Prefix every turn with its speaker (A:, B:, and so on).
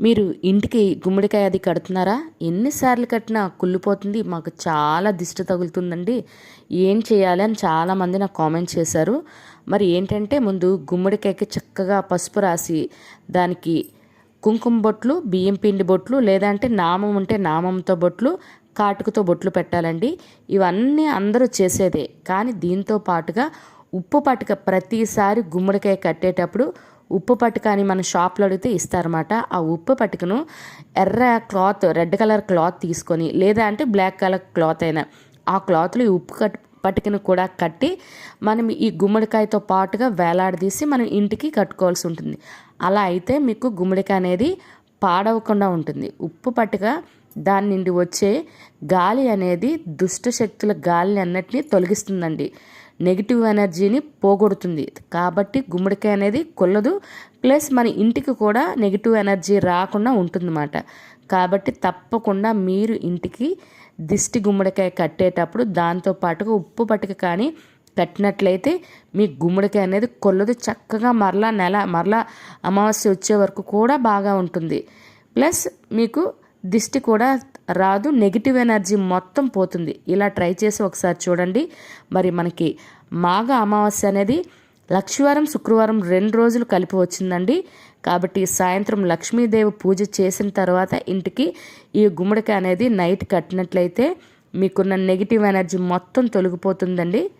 A: మీరు ఇంటికి గుమ్మడికాయ అది కడుతున్నారా? ఎన్నిసార్లు కట్టినా కుళ్ళిపోతుంది. మాకు చాలా దిష్టి తగులుతుందండి. ఏం చేయాలి అని చాలామంది నాకు కామెంట్ చేశారు. మరి ఏంటంటే ముందు గుమ్మడికాయకి చక్కగా పసుపు రాసి దానికి కుంకుమ బొట్లు బియ్యం పిండి బొట్లు లేదంటే నామం ఉంటే నామంతో బొట్లు కాటుకతో బొట్లు పెట్టాలండి. ఇవన్నీ అందరూ చేసేదే. కానీ దీంతో పాటుగా ఉప్పు పట్టుక ప్రతిసారి గుమ్మడికాయ కట్టేటప్పుడు ఉప్పు పట్టుక అని మన షాప్లో అడిగితే ఇస్తారన్నమాట. ఆ ఉప్పు పట్టుకను ఎర్ర క్లాత్ రెడ్ కలర్ క్లాత్ తీసుకొని లేదా అంటే బ్లాక్ కలర్ క్లాత్ అయినా ఆ క్లాత్లో ఈ ఉప్పు కట్ పట్టుకను కూడా కట్టి మనం ఈ గుమ్మడికాయతో పాటుగా వేలాడదీసి మనం ఇంటికి కట్టుకోవాల్సి ఉంటుంది. అలా అయితే మీకు గుమ్మడికాయ అనేది పాడవకుండా ఉంటుంది. ఉప్పు పట్టుక దాని నుండి వచ్చే గాలి అనేది దుష్ట శక్తుల గాలిని అన్నిటినీ తొలగిస్తుందండి. నెగిటివ్ ఎనర్జీని పోగొడుతుంది. కాబట్టి గుమ్మడికాయ అనేది కొల్లదు. ప్లస్ మన ఇంటికి కూడా నెగిటివ్ ఎనర్జీ రాకుండా ఉంటుందన్నమాట. కాబట్టి తప్పకుండా మీరు ఇంటికి దిష్టి గుమ్మడికాయ కట్టేటప్పుడు దాంతో పాటుగా ఉప్పు పట్టుక కానీ కట్టినట్లయితే మీ గుమ్మడికాయ అనేది కొల్లదు. చక్కగా మరలా నెల మరలా అమావాస్య వచ్చే వరకు కూడా బాగా ఉంటుంది. ప్లస్ మీకు దిష్టి కూడా రాదు నెగిటివ్ ఎనర్జీ మొత్తం పోతుంది. ఇలా ట్రై చేసి ఒకసారి చూడండి. మరి మనకి మాఘ అమావాస్య అనేది లక్ష్మీవారం శుక్రవారం రెండు రోజులు కలిపి వచ్చిందండి. కాబట్టి సాయంత్రం లక్ష్మీదేవి పూజ చేసిన తర్వాత ఇంటికి ఈ గుమ్మడికాయ అనేది నైట్ కట్టినట్లయితే మీకున్న నెగిటివ్ ఎనర్జీ మొత్తం తొలగిపోతుందండి.